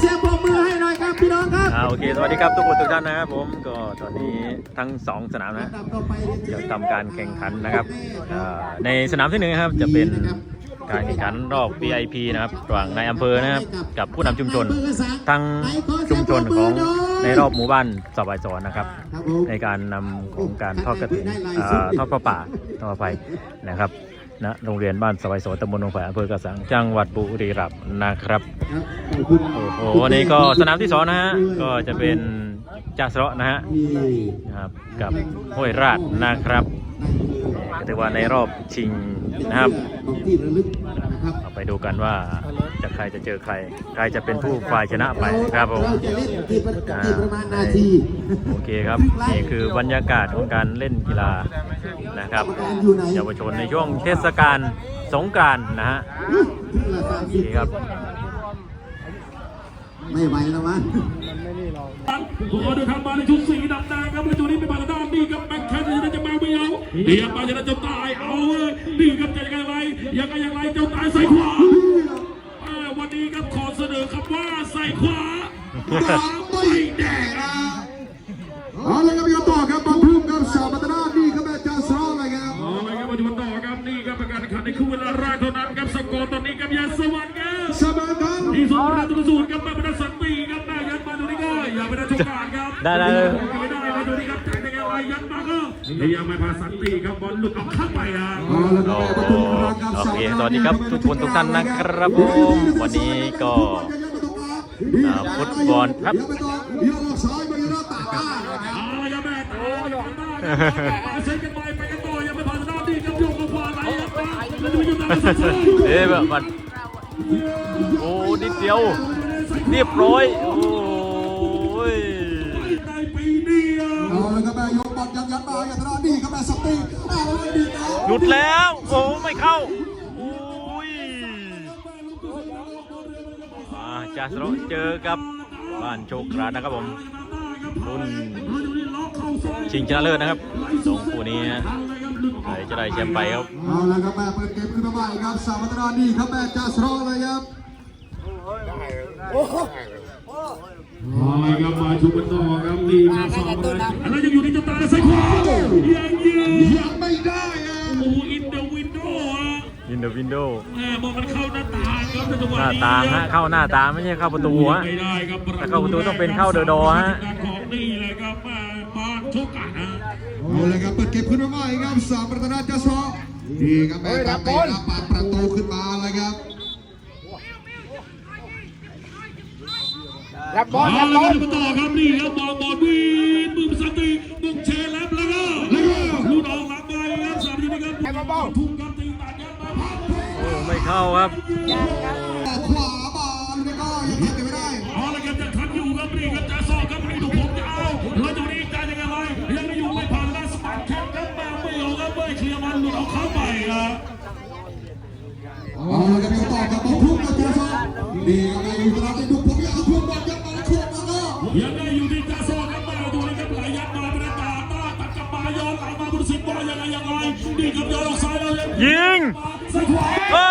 เสียงปรบมือให้หน่อยครับพี่น้องครับอ่าโอเค สวัสดีครับทุกคนทุกท่านนะครับผมก็ตอนนี้ทั้งสองสนามนะลำดับต่อไปเรียนเชิญจะทำการแข่งขันนะครับอ่าในสนามที่หนึ่งนะครับจะเป็นการแข่งขันรอบ VIP นะครับระหว่างในายอำเภอนะครับกับผู้นำชุมชนทั้งชุมชนของในรอบหมู่บ้านสบายสอนนะครับครับผมในการนำของการทอดกระถิ่นอ่าทอดผ้าป่าทอดผ้าไฟนะครับ ณโรงเรียนบ้านสบายสวนตำบลหนองแฝอำเภอกระสังจังหวัดบุรีรัมย์นะครับ โอ้โหวันนี้ก็สนามที่สองนะฮะ ก็จะเป็น จ่าสระนะฮะที่นะครับกับห้วยราชนะครับก็ถือว่าในรอบชิงนะครับของที่ระลึกนะครับเอาไปดูกันว่าจะใครจะเจอใคร ใครจะเป็นผู้ฝ่ายชนะไปครับผมเราจะเล่นที่ประที่ประมาณนาทีโอเคครับนี่คือบรรยากาศของการเล่นกีฬานะครับการอยู่ไหนเยาวชนในช่วงเทศกาลสงกรานต์นะฮะถึงละสามโอสิเคบครับ ไม่ไหวแล้วมั้งผม ขอเดินทางมาในชุดสีดำแดงครับประตูนี้เป็นบาร์ด้านนี่ครับแบ็คแคทจะจะมาไม่เอาเดียมาจะจะตายเอาเลยนี่ครับจะยังไงยังไงยังไงเจ้าตายใส่ขวาอ่าวันนี้ครับขอเสนอครับว่าใส่ขวาตาไม่ ได้ได้เลยไม่ได้มาดูนี่ครับแต่ยังไงยันมาก็ยังไม่พาสันติครับบอลหลุดออกข้างไปอะเอาเลยครับแม่ประตูรังครับโอเคสวัสดีครับทุกคนทุกท่านนะครับผมวันนี้ก็อ่าฟุตบอลครับเดี๋ยวไปต่อเดี๋ยวออกซ้ายไปอยู่หน้าตาตานะครับเอาละครับแม่ตาอยู่ข้างหน้ามาเซ็นกันไปไปกันต่อยังไม่ผ่านหน้าที่ครับโยกกับขวาไหลครับมาแล้วดูยังไงสักเอ๊ะแบบมันโอ้นิดเดียวเรียบร้อย โอ้ย ยกบอลยัดยัดมาอย่างนั้นนี่ครับแม่สตีเอาเลยดีนะหลุดแล้วโอ้ไม่เข้าโอ้ยมาจาสโรเจอกับบ้านโชคราชนะครับผมรุ่นชิงชนะเลิศนะครับสองคู่นี้นะใครจะได้แชมป์ไปครับเอาละครับแม่เปิดเกมขึ้นมาใหม่ครับสาวปัตตานีครับแม่จ่าสร้องเลยครับเอาละครับมาชุบกันต่อครับนี่มาสองเลยแล้วยังอยู่ที่เจ้าตาใส่ขวายังยิงยังไม่ได้อะโอ้อินเดอะวินโดว์อะอินเดอร์วินโดว์แม่มองมันเข้าหน้าต่างครับในจังหวะหน้านี้ตางฮะเข้าหน้าตางไม่ใช่เข้าประตูฮะไม่ได้ครับถ้าเข้าประตูต้องเป็นเข้าเดอะดอร์ฮะของนี่เลยครับมามาชกกันนะเอาเลยครับเปิดเกมขึ้นมาใหม่ครับสาวปัตตานีจ่าสร้องนี่ครับแม่ตาเตะแล้วปาประตูขึ้นมาเลยครับ รั บบอลเอารับบละอคลรับต่อครับนี่ครับบอลบอลวีนมือสันติบุกเชลับแล้วก็แล้วก็ลูกออกหลังไปครับสามทีนี้ครับทุ่มครับตีตัดยัดมาพับโอ้ไม่เข้าครับขวาบอลแล้วก็ยังทำไม่ได้เอาละครับจะทันอยู่ครับนี่ครับจะซอกครับนี่ดูผมจะเอาแล้วตรงนี้การยังไงยังไม่อยู่ไม่ผ่านแล้วสปาร์แคปครับมาไม่เอาครับไม่เคลียร์มันหลุดออกเข้าไปครับเอาละครับพี่ต่อกับบอลทุ่มกับจ่าสร้องนี่ครับแม่อยู่ตลอดดู ยังได้อยู่ที่จะซอกครับมาดูนี่ครับไหลยัดมาเป็นตาตาตัดกลับมาย้อนหลังมาบุญสิทธิ์บอลยังไงยังไงนี่ครับย้อนออกซ้ายแล้วยิงใส่ขวาโอ้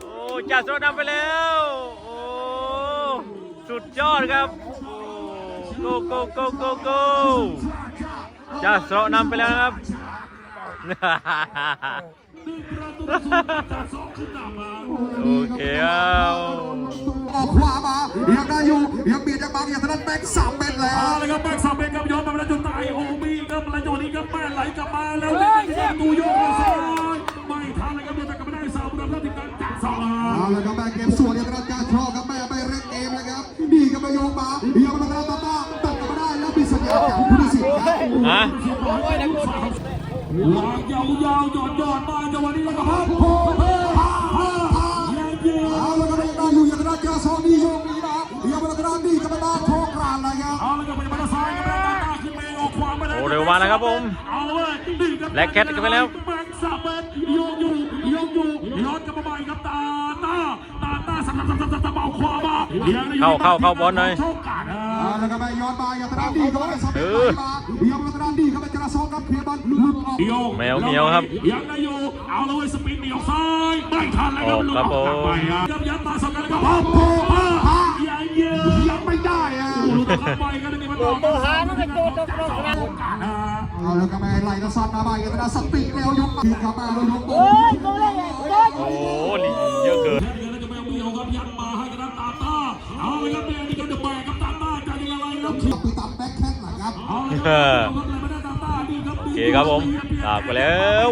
โอ้จ่าสโรนำไปแล้วโอ้สุดยอดครับโกโกโกโกโกจ่าสโรนำไปแล้วนะครับ โอเคครับออกขวามายังได้อยู่ยังเบียดยังบังอยังทะลุแบงค์สามเมตรแล้วเอาเลยครับแบกสามเป็นครับย้อนมาแล้วจนตายโอมีครับแล้วจังหวะนี้ครับแม่ไหลกลับมาแล้วนี่ครับตูโยกมาซ้ายไม่ทันเลยครับเดินกลับมาได้สามครับแล้วทีมงานจัดสองเอาละครับแม่เกมส่วนยังทะการชอบครับแม่ไปเร่งเกมนะครับนี่ครับไปโยงมายังมาทะลุตาตาตัดกลับมาได้แล้วมีสัญญาณจากผู้ตัดสินครับฮะ วางยาวๆหยอดหยอดมาจังหวะนี้แล้วก็ฮับโฮเฮ้ฮ่าฮ่าฮ่ายังยิงเอาละครับยังได้อยู่ยังทะการชอบนี่โยงนี่นะยังมาทะนี่กับมาโชครานนะครับเอาเลยครับไปมาซ้ายครับแล้วตาขึ้นไปออกขวาไปแล้วโอ้เร็วมาแล้วครับผมเอาเลยนี่ครับแลกแคทกันไปแล้วแบงค์สามเมตรโยกอยู่โยกอยู่ย้อนกลับมาใหม่ครับตาตาตาตาสับสับสับสับสับเอาขวามายังได้อยู่เข้าเข้าเข้าบอลหน่อยโชคกันนะเอาละครับแม่ย้อนมายังทะนี่กับมาสับเปนมายังมาทะนี่กับมาจ ราซองครับเคลียร์บอลหลุดออกโยกแมวเหมียวครับยังได้อยู่เอาเลยสปินเหนียวซ้ายไม่ทันแล้วครับออกครับผมไปครับยัดมาสองกันแล้วครับโอ้โหยัยเยอะยังไม่ได้อะลูกตะขับไปกันนี่มันต่อตัวหานั่นเป็นตัวตัวตัวตัวเอาแล้วก็แม่ไหลกระสันมาใหม่กันนะสติแล้วยกมาครับแม่แล้วยกโอ้ยกูเลยโอ้ยโอ้หลีเยอะเกินแค่นี้แล้วจะไม่เอาเบี้ยวครับยัดมาให้กันตาตาเอาเลยครับแม่นี่ก็จะแบกกับตาตาจะยังไงแล้วไปตัดแบ็คแข้งหน่อยครับ เคครับผมตากไปแล้ว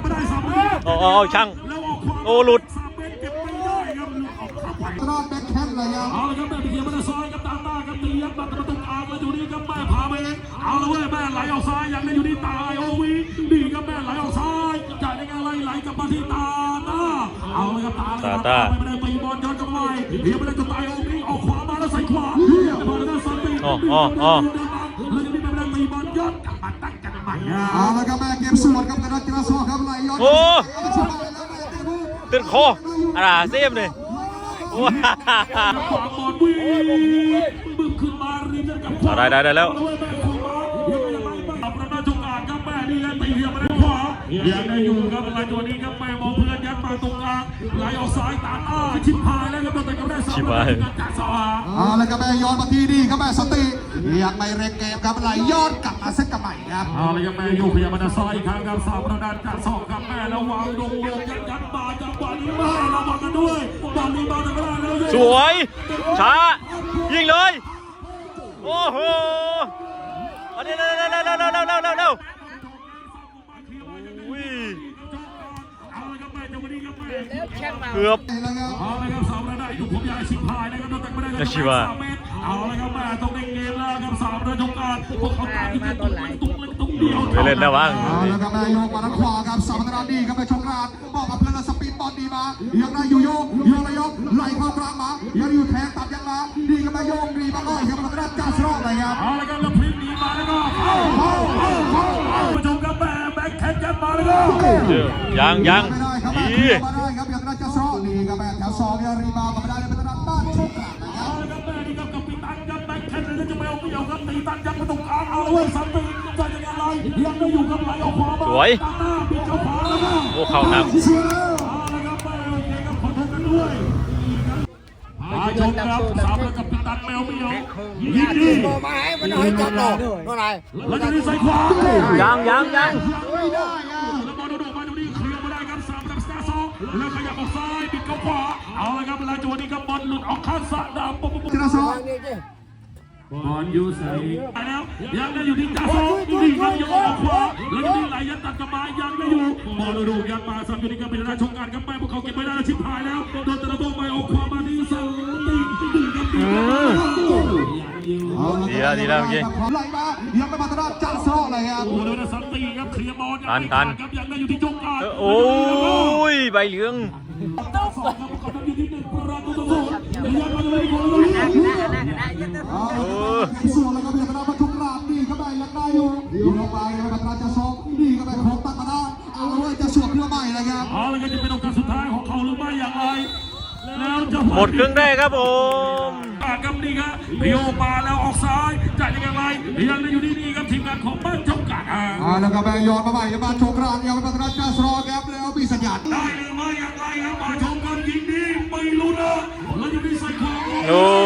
ไม่ได้สามเมตรเอาเอาเอาช่างแล้วออกขวาโอ้หลุดสามเมตรเก็บไม่ได้ครับออกเข้าไปตลอดแบ็คแข้งเลยครับเอาเลยครับแม่ไปเขียนมาในซอยกับตาตากับตีครับตัดประตูอ่างแล้วอยู่นี่ครับแม่พาไปเองเอาละเว้ยแม่ไหลออกซ้ายยังได้อยู่ที่ตายโอวีดีครับแม่ไหลออกซ้ายจะยังไงไหลไหลกลับมาที่ตาตาเอาเลยครับตาเลยครับตาตาไม่ได้ตีบอลย้อนกลับไปเดี๋ยวไม่ได้จะตายโอวีออกขวามาแล้วใส่ขวาเดี๋ยวมาแล้วสันติอ๋ออ๋ออ๋อแล้วจะมีไม่ได้ตีบอลย้อน โอ้เกมดานอนโคออะไรเซฟเลยได้ได้ได้แล้วยังได้อยู่ครับมาตัวนี้ครับแม่มองเพื่อนยัดมาตรงกลา ไหลออกซ้ายตาอ้าชิบหายแล้วครับแต่ก็ได้สองชิบหายจัดสว่างเอาแล้วก็แม่ย้อนมาที่นี่ครับแม่สติยังไม่เร่งเกมครับไหลย้อนกลับมาเซตกับใหม่ครับเอาเลยครับแม่โยกขยับมาด้านซ้ายอีกครั้งครับสามประดานจัดสองครับแม่แล้ววางลงลงยัดยัดมาจังหวะนี้มาระวังกันด้วยบอลนี้มาแต่ไม่ได้แล้วโยกสวยช้ายิงเลยโอ้โหเอาเร็วเร็วเร็วเร็วเร็วเร็วเร็ว เกือบจะชิวาไปเล่นได้บ้างแล้วก็นายโยกมาทางขวาครับสามนาดีครับไปชงราดบอกกับเพื่อนสปีดบอลดีมายังไงอยูโยกโยกระยกไหลเข้ากลางมายังอยู่แทงตัดยังมาดีกับมาโยกดีมาก็ยังมาได้จ้าสโลกเลยครับเอาละครับแล้วพลิกดีมาแล้วก็เอ้าเอ้าเอ้าเข้าชมกับแม่แบ็คแคทกันมาแล้วก็ยังยังดี สวยตามหน้าปิดเจ้าขวาแล้วก็โอ้เข้าหนักเชียร์เอาละครับแม่โอเคครับขอโทษกันด้วยพาชมครับสามแล้วกับปีตันแมวเมียวยินดีมาให้มันเอาให้จับต่อโน่นไงแล้วจะได้ใส่ขวายังยังยังไม่ได้อะแล้วบอลโดดมาตรงนี้เคลียร์มาได้ครับสามกับสตาร์สองแล้วขยับออกซ้ายปิดเข้าขวาเอาละครับเวลาจังหวะนี้ครับบอลหลุดออกข้างสระดำปุ๊บปุ๊บปุ๊บจ้าสรอนี่ดิ บอลอยู่ใส่แล้วยังได้อยู่ที่จ่าสองนี่ครับยังออกขวาแล้วนี่ไหลยันตัดกลับมายังได้อยู่บอลลูกยันมาสามอยู่นี่ครับเป็นราชงการครับไปพวกเขาเก็บไม่ได้แล้วชิบหายแล้วโดนตะโต้ไปออกขวามาที่สองตีตีครับตีครับดีแล้วดีแล้วเมื่อกี้ไหลมายังไม่มาทางด้านจ้าสรอเลยครับโอ้โหแล้วสันติครับเคลียร์บอลทันทันครับยังได้อยู่ที่จงการเออโอ้ย ใบเหลืองส่วนแล้วก็เบียดกระดาษมาทุกราบดีเข้าไปยักได้อยู่อยู่ลงไปนะครับราชซอกดีเข้าไปโคกตักกระดาเอาไว้จะสวดเพื่อใหม่นะครับเาแล้วก็จะเป็นโอกาสสุดท้ายของเขาหรือไม่อย่างไร หมดครึ่งได้รกครับผมอ่าครับนี่ครับเลี้ยวมาแล้วออกซ้ายจะยังไงยังได้อยู่ที่นี่ครับทีมงานของบ้านจงกัดอ่าอ่าแล้วก็แบงยอนมาใหม่กับบ้านโชครานยังเป็นคณะจะสรอครับแล้วมีสัญญาณได้หรือไม่อย่างไรครับมาชมกันยิงดีไม่รู้นะแล้วอยู่ที่ใส่ของ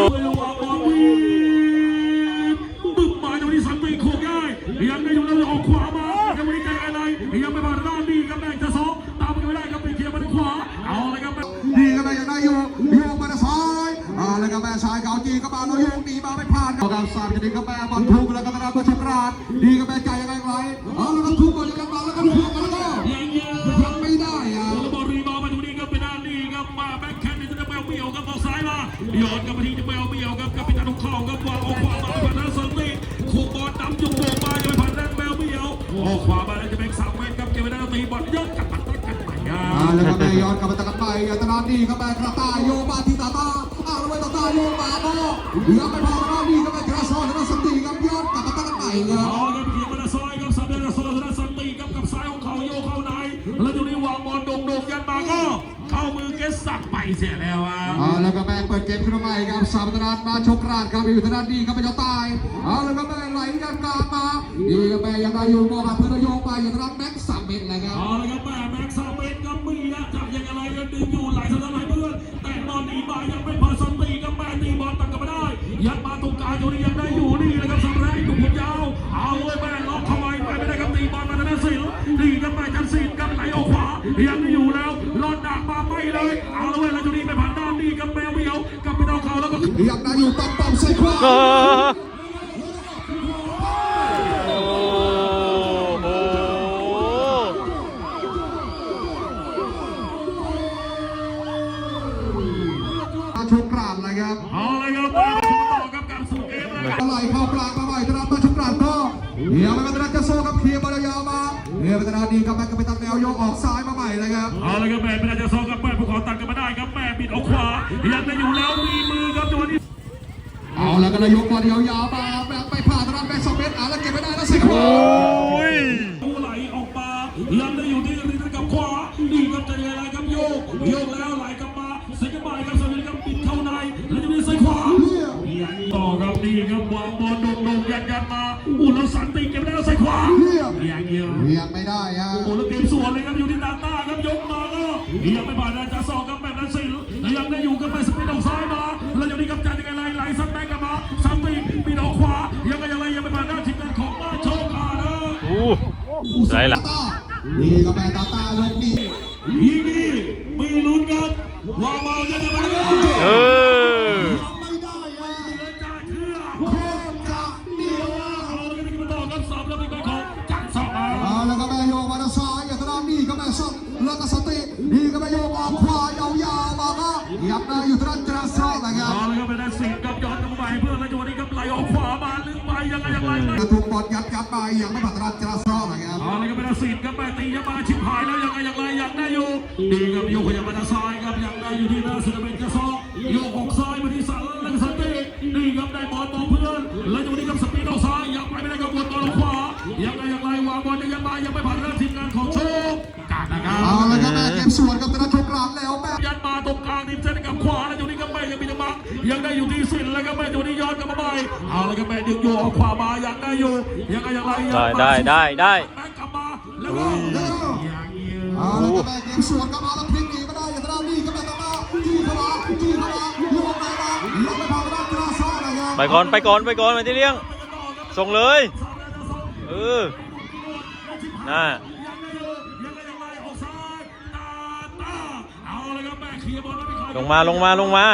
บี้ยวออกขวามาแล้วจะเป็นสามเมตรครับเก็บไว้ได้ตีบอลยกกลับมาตั้งกันใหม่ครัอ่าบแล้วก็แบงย้อนกลับมาตะกันไปอัตนาดีก็แบงกระต่ายโยมาที่ตาตาอ้าวแล้วไปตาตาโยมาโน่เหลือไปพอแล้วนี่ก็แบงกระซอนแล้วก็สติครับย้อนกลับมาตะกันไปครับเอาครับเขียนมาซอยครับสันติซอยธนสันติครับกับซ้ายของเขาโยกเข้าในแล้วตรงนี้วางบอลโด่งๆยันมาก็เข้า มือเกสสักไปเสียแล้วอะอ่าแล้วก็แบงเปิดเกมขึ้นมาใหม่ครับสามตนาดมาชกราดครับอยู่ตนาดดีครับเป็นเจ้าตายเอาแล้วก็แบงไหลยันกลางมาดีก็แบงยังได้อยู่มองมาเพื่อนโยกไปอย่างตนาดแบงสามเมตรเลยครับเอาละครับแม่แม็กซ์ซาเมตรครับมีอะจับยังไงกันดึงอยู่หลายสถานหลายเพื่อนแต่นอนหนีมายังไม่พอสันติกับแม่ตีบอลตัดกลับมาได้ยัดมาตรงกลางอยู่นี่ยังได้ ปั๊มใส่ขวาโอ้โหชุกรานเลยครับเอาเลยครับมาต่อกับการสู่เกมนะครับไหลเข้ากลางมาใหม่ธนามาชุกรานก็เดี๋ยวไม่เป็นไรจะโซ่ครับเคลียร์บอลยาวมาเดี๋ยวเป็นธนาดีครับแม็กก็ไปตัดแนวยกออกซ้ายมาใหม่เลยครับเอาเลยครับแม่ไม่น่าจะซองกับแม่ผู้ขอตัดกันมาได้ครับแม่บิดออกขวายังได้อยู่แล้วมีมือครับจังหวะนี้ เอา แล้วก็นายกบอลยาวๆมาแม็กไปผ่านธนาแม็กสองเมตรอะแล้วเก็บไม่ได้แล้วใส่ขวาโอ้ยไหลออกมายังได้อยู่ที่ริมกับขวาดีครับจะยังไงครับโยกโยกแล้วไหลกลับมาเซ็นกลับไปครับสวัสดีครับปิดเข้าในแล้วจะมีใส่ขวาต่อครับดีครับวางบอลโด่งๆยัดยัดมาอุ่นแล้วสันติเก็บได้แล้วใส่ขวาอย่างเดียวเรียกไม่ได้ฮะโอ้แล้วเกมสวนเลยครับอยู่ที่ตาต้าครับยกมาก็ยังไม่ผ่านอาจารย์สองครับแบบนั้นสิยังได้อยู่กับไปส อ้ไรล่ะตานี่ก็แม่ตาตาลงดียิงดีมีลุ้นครับว่าเมาจะจะมาได้เออไม่ได้ฮะจ่ายเชื่อโคตรจะเดียวเอาแล้วก็มาต่อกันสามแล้วเป็นของจังสองเอาแล้วก็แม่โยกมาทางซ้ายอย่างธนานี่ก็แม่ส่งแล้วก็สตินี่ก็แม่โยกออกขวายาวๆมาก็ยับได้อยู่ทางจราสอนะครับเอาลยครับเป็นได้สิบกับย้อนกลับมาเพื่อนแล้วจังหวะนี้ครับไหลออกขวามาลึกไปยังไงยังไง บอลยัดยัดไปยังไม่ผ่านทางจราสอนะครับอะไรก็เป็นได้สิบกับไปตียังมาชิบหายแล้วยังไงยังไงยังได้อยู่ดีกับโยกขยับมาทางซ้ายครับยังได้อยู่ที่หน้าสุดเป็นกระซอกโยกออกซ้ายมาที่สันแล้วก็สั นติดีครับได้บอลต่อเพื่อนแล้วจังหวะนี้ครับสปีดออกซ้ายยังไปไม่ได้กับบอลต่อขวายังไงยังไงวางบอลยังมายังไม่ผ่านหน้าทีมงานของโชคกาดนะครับเอาแล้วก็แม่เก็บสวนกับธนาชกรานแล้วแม่ยัดมาตรงกลางทีมเส้นกับขวาแล้วอยู่นี่ก็แม่ยังมีจังหวะยังได้อยู่ที่สินแล้วก็แม่อยู่นี่ย้อนกลับมาใหม่เอาแล้วก็แม่ดึงอยู่ออกขวามายังได้อยู่ยังไงยังไงได้ได้ได้ได้แม่กลับมาแล้วก็เอาแล้วก็แม่เก็บสวนกับมาแล้วพลิกหนี ไปก่อนไปก่อนไปก่อนมาที่เลี้ยง ส่งเลย เออน่าลงมาลงมาลงมา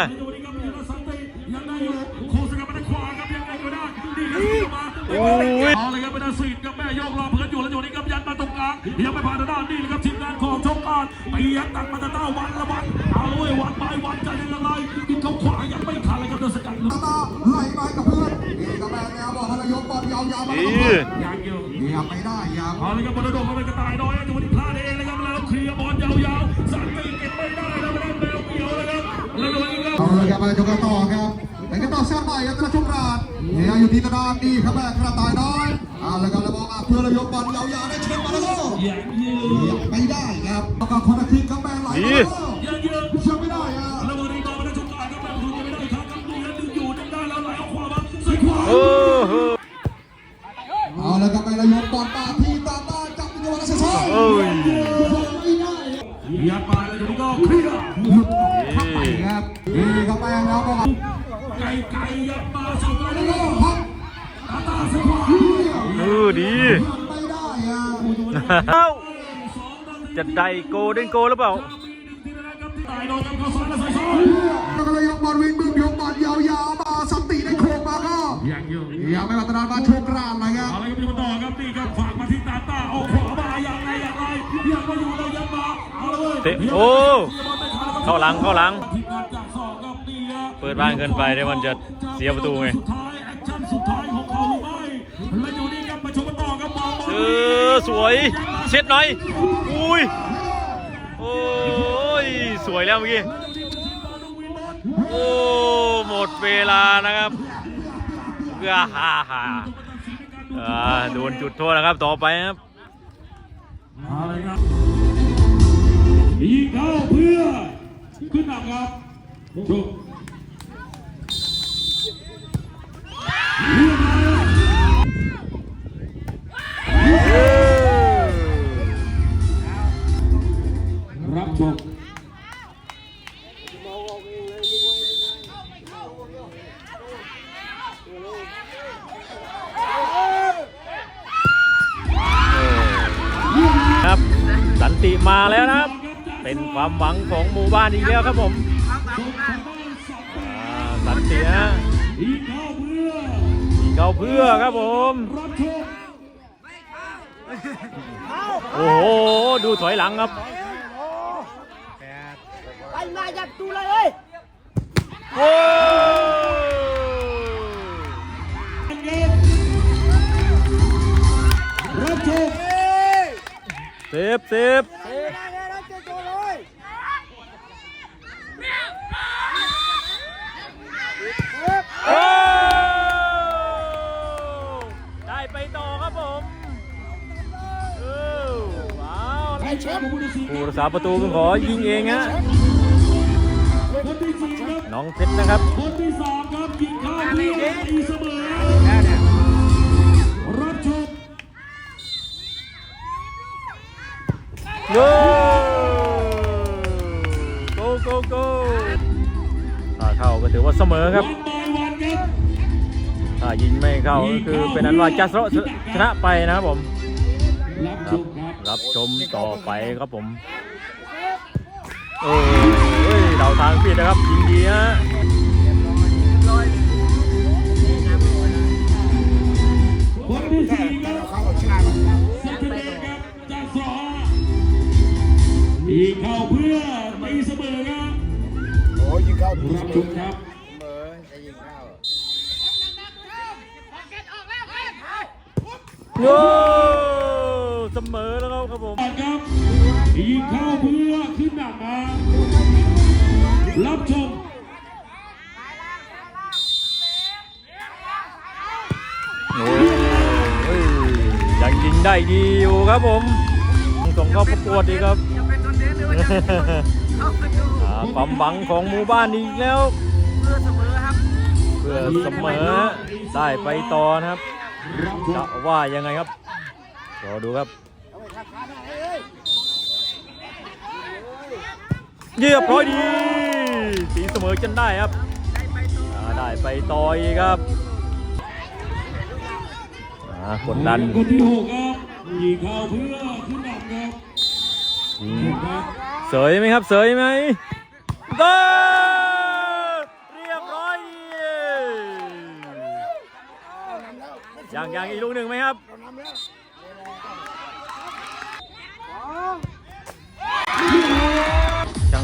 โอ้ยเอาเลยครับเป็นอาซีดกับแม่โยกรอเพื่อนอยู่แล้วอยู่นี่ครับยัดมาตรงกลางยังไม่ผ่านด้านนี้เลยครับทีมงานของชกการตียัดตักมาตะต้าวันละวันเอาเลยวันไปวันจะยังไงกินเขาขวายังไม่ขาดเลยครับเดินสกัดตาตาไหลไปกับเพื่อนนี่ก็แม่แนวบอกให้นายกบอลยาวๆมาดียังอยู่เหยียบไม่ได้ครับเอาเลยครับบอลโดดเข้าไปกระต่ายน้อยจังหวะนี้พลาดเองเลยครับแล้วเคลียร์บอลยาวๆสันติเก็บไม่ได้แล้วไม่ได้แมวเกี่ยวเลยครับแล้วจังหวะนี้ครับเอาเลยครับมาจกต่อครับ แต่ก็ต่อเส้นใหม่ครับกระชุกราดเนี่ยอยู่ที่ตะดานดีครับแม่กระต่ายน้อยเอาเลยครับแล้วบอกเพื่อนนายกบอลยาวๆได้เช็คมาแล้วก็ยังยืนเหยียบไม่ได้ครับแล้วก็คนละทีครับแม่ไหลมาแล้วยังยืนเชื่อไม่ได้ครับแล้ววันนี้ต่อไปได้ชมการครับแม่คุณจะไม่ได้ครับครับดูแล้วดึงอยู่ดึงได้แล้วไหลออกขวามาใส่ขวาโอ้โหเอาเลยครับแม่นายกบอลตาทีตาตาจับตัวแล้วเสียสองโอ้ยไม่ได้ยัดมาแล้วจังหวะนี้ก็เคลียร์หลุดเข้าไปครับดีครับแม่แล้วก็ ไก่ไก่ยัดมาส่งไปแล้วแล้ก็วก็พักตาตาใส่ขวาเออดีไม่ได้ครับเอ้าจะได้โกลเด้นโกลหรือเปล่าตายโดนกับเขาซ้อนแล้วใส่ซ้อนแล้วก็เลยยกบอลวิ่งบึ้มยกบอลยาวๆมาสันติได้โคงมาก็ยังอยู่ยังไม่มาตรานมาโชว์กรานเลยครับเอาเลยครับพี่มาต่อครับนี่ครับฝากมาที่ตาตาเอาขวามาอย่างไรอย่างไรยังไม่อยู่เลยยัดมาเอาเลยเตะโอ้เข้าหลังเข้าหลัง เปิดบ้านเกินไปเดี๋ยวมันจะเสียประตูไงสุดท้ายแอคชั่นสุดท้ายของเขาหรือไม่และอยู่นี่ครับมาชมกันต่อครับบอลเออสวยเช็ดหน่อยอุ้ยโอ้ยสวยแล้วเมื่อกี้โอ้หมดเวลานะครับเพื่อฮ่าฮ่าอ่าโดนจุดโทษนะครับต่อไปครับเอาเลยครับยิงเข้าเพื่อขึ้นนำครับ ชมรับครับ สันติมาแล้วนะครับ เป็นความหวังของหมู่บ้านอีกแล้วครับผมสันติฮะอีกเข้าเพื่อครับผมโอ้โห ดูถอยหลังครับ มาจับตูเลยเลยโอ้โชคเซฟเซฟเฮ้ยได้เลยได้เจอตัวเลยโอ้ได้ไปต่อครับผมเออว้าวใครแชมป์องผู้ตัดสินผู้รักษาประตูเป็ขอยิงเองฮะ คนที่สี่ครับน้องเพชรนะครับ คนที่สามครับยิงเข้าเพื่อตีเสมอรับโชคโยโกโกโกถ้าเข้าก็ถือว่าเสมอครับวันต่อวันครับถ้ายิงไม่เข้าก็คือเป็นอันว่าจัสโรชนะไปนะครับผมรับคชรับมครับรับชมต่อไปครับผม เออเฮ้ยเดาทางผิดนะครับยิงดีฮะคนที่สี่ครับสักเดชครับจากสอยิงเข้าเพื่อตีเสมอครับโอ้ยิงเข้ารับชมครับเสมอจะยิงเข้าโยเสมอแล้วครับครับผมครับ ยิงเข้าเพื่อขึ้นหนักมารับชมโอ้ยยังยิงได้ดีอยู่ครับผมส่งเข้าประกวดดีครับความหวังของหมู่บ้านอีกแล้ว เพื่อเสมอครับ เพื่อเสมอได้ไปต่อนะครับ จะว่ายังไงครับรอดูครับ เยียบร้อยดี สีเสมอจนได้ครับอ่าได้ไปต่ออีกครับอ่ากดดันคนที่หกครับยิงเข้าเพื่อขึ้นหนักครับยิงครับเสยไหมครับ เสยไหมโกลเรียบร้อยดีย่างย่างอีกลูกหนึ่งไหมครับช่าง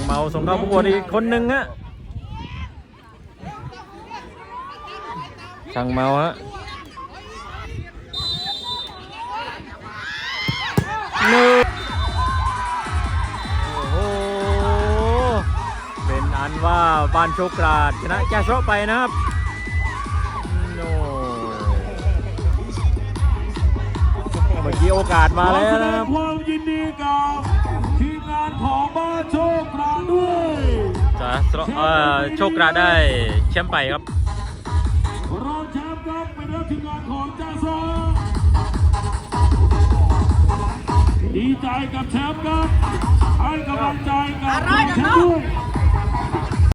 เมาส่งเข้าประกวดอีกคนหนึ่งฮะช่างเมาฮะหนึ่งโอ้โห เป็นอันว่าบ้านโชคราชชนะแจ้ชไปนะครับโน่เมื่อกี้โอกาสมาแล้วนะครับความยินดีกับทีมงานของบ้านโชค จะเอ่อโชคราชได้แชมป์ไปครับรองแชมป์ครับเป็นรับทีมงานของจ้าซอดีใจกับแชมป์ครับให้กำลังใจกับรองแชมป์ด้วย